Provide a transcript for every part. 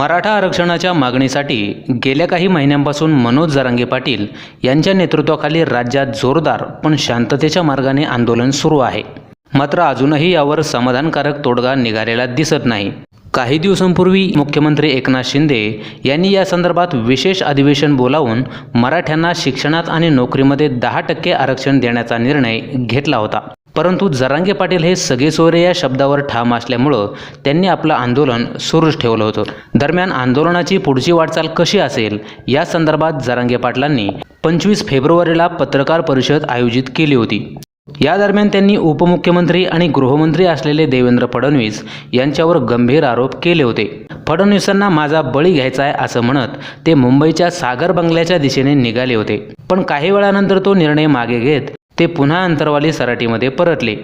मराठा आरक्षणाच्या मागणीसाठी गेल्या काही महिन्यांपासून मनोज जरांगे पाटील यांच्या नेतृत्वाखाली राज्यात जोरदार पण शांततेच्या मार्गाने आंदोलन सुरू आहे. मात्र अजूनही यावर समाधानकारक तोडगा निघालेला दिसत नाही. काही दिवसांपूर्वी मुख्यमंत्री एकनाथ शिंदे यांनी या संदर्भात विशेष अधिवेशन बोलावून मराठ्यांना शिक्षणात आणि नोकरीमध्ये दहा टक्के आरक्षण देण्याचा निर्णय घेतला होता. परंतु जरांगे पाटील हे सगळे सोयरे या शब्दावर ठाम असल्यामुळं त्यांनी आपलं आंदोलन सुरूच ठेवलं होतं. दरम्यान आंदोलनाची पुढची वाटचाल कशी असेल या संदर्भात जरांगे पाटलांनी पंचवीस फेब्रुवारीला पत्रकार परिषद आयोजित केली होती. या दरम्यान त्यांनी उपमुख्यमंत्री आणि गृहमंत्री असलेले देवेंद्र फडणवीस यांच्यावर गंभीर आरोप केले होते. फडणवीसांना माझा बळी घ्यायचा आहे असं म्हणत ते मुंबईच्या सागर बंगल्याच्या दिशेने निघाले होते. पण काही वेळानंतर तो निर्णय मागे घेत ते पुन्हा अंतरवाली सराटीमध्ये परतले.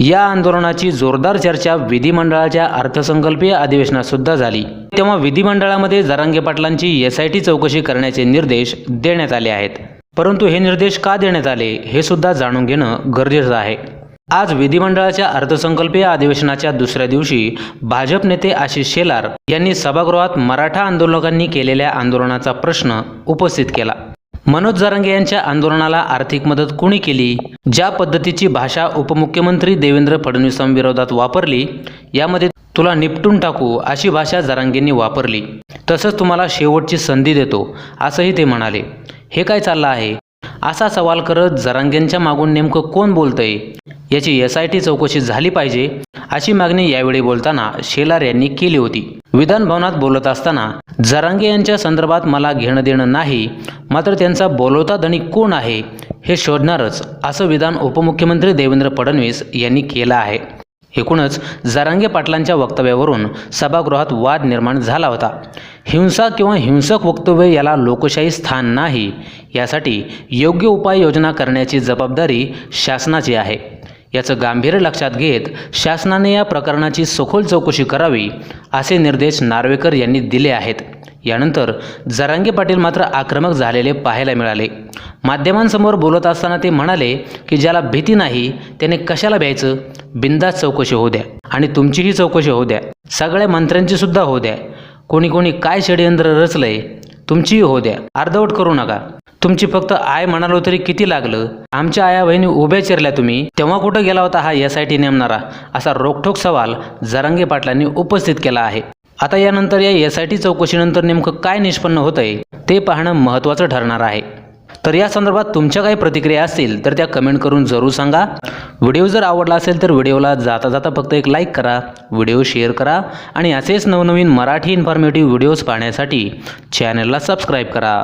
या आंदोलनाची जोरदार चर्चा विधिमंडळाच्या अर्थसंकल्पीय अधिवेशनात सुद्धा झाली. तेव्हा विधिमंडळामध्ये जरांगे पाटलांची एस आय टी चौकशी करण्याचे निर्देश देण्यात आले आहेत. परंतु हे निर्देश का देण्यात आले हे सुद्धा जाणून घेणं गरजेचं आहे. आज विधिमंडळाच्या अर्थसंकल्पीय अधिवेशनाच्या दुसऱ्या दिवशी भाजप नेते आशिष शेलार यांनी सभागृहात मराठा आंदोलकांनी केलेल्या आंदोलनाचा प्रश्न उपस्थित केला. मनोज जरंगे यांच्या आंदोलनाला आर्थिक मदत कोणी केली? ज्या पद्धतीची भाषा उपमुख्यमंत्री देवेंद्र फडणवीसांविरोधात वापरली यामध्ये तुला निपटून टाकू अशी भाषा जरांगेंनी वापरली. तसंच तुम्हाला शेवटची संधी देतो असंही ते म्हणाले. हे काय चाललं आहे? असा सवाल करत जरांगेंच्या मागून नेमकं कोण बोलतंय? याची एस आय टी चौकशी झाली पाहिजे अशी मागणी यावेळी बोलताना शेलार यांनी केली होती. विधान भवनात बोलत असताना जरांगे यांच्या संदर्भात मला घेणं देणं नाही मात्र त्यांचा बोलवता धनी कोण आहे हे शोधणारच असं विधान उपमुख्यमंत्री देवेंद्र फडणवीस यांनी केलं आहे. एकूणच जरांगे पाटलांच्या वक्तव्यावरून सभागृहात वाद निर्माण झाला होता. हिंसा किंवा हिंसक वक्तव्य याला लोकशाही स्थान नाही यासाठी योग्य उपाययोजना करण्याची जबाबदारी शासनाची आहे. याचं गांभीर्य लक्षात घेत शासनाने या प्रकरणाची सखोल चौकशी करावी असे निर्देश नार्वेकर यांनी दिले आहेत. यानंतर जरांगे पाटील मात्र आक्रमक झालेले पाहायला मिळाले. माध्यमांसमोर बोलत असताना ते म्हणाले की ज्याला भीती नाही त्याने कशाला भ्यायचं? बिंदास चौकशी होऊ द्या आणि तुमचीही चौकशी होऊ द्या. सगळ्या मंत्र्यांची सुद्धा होऊ द्या. कोणी कोणी काय षडयंत्र रचलंय तुमचीही हो द्या. अर्धवट करू नका. तुमची फक्त आय म्हणालो तरी किती लागलं? आमच्या आया बहिणी उभ्या चिरल्या तुम्ही तेव्हा कुठं गेला होता हा एस आय टी नेमणारा? असा रोखोक सवाल जरांगे पाटलांनी उपस्थित केला आहे. आता यानंतर या एस आय टी चौकशीनंतर नेमकं काय निष्पन्न होतंय ते पाहणं महत्त्वाचं ठरणार आहे. तर या संदर्भात तुमच्या काही प्रतिक्रिया असतील तर त्या कमेंट करून जरूर सांगा. व्हिडिओ जर आवडला असेल तर व्हिडिओला जाता जाता फक्त एक लाईक करा व्हिडिओ शेअर करा आणि असेच नवनवीन मराठी इन्फॉर्मेटिव्ह व्हिडिओज पाहण्यासाठी चॅनलला सबस्क्राईब करा.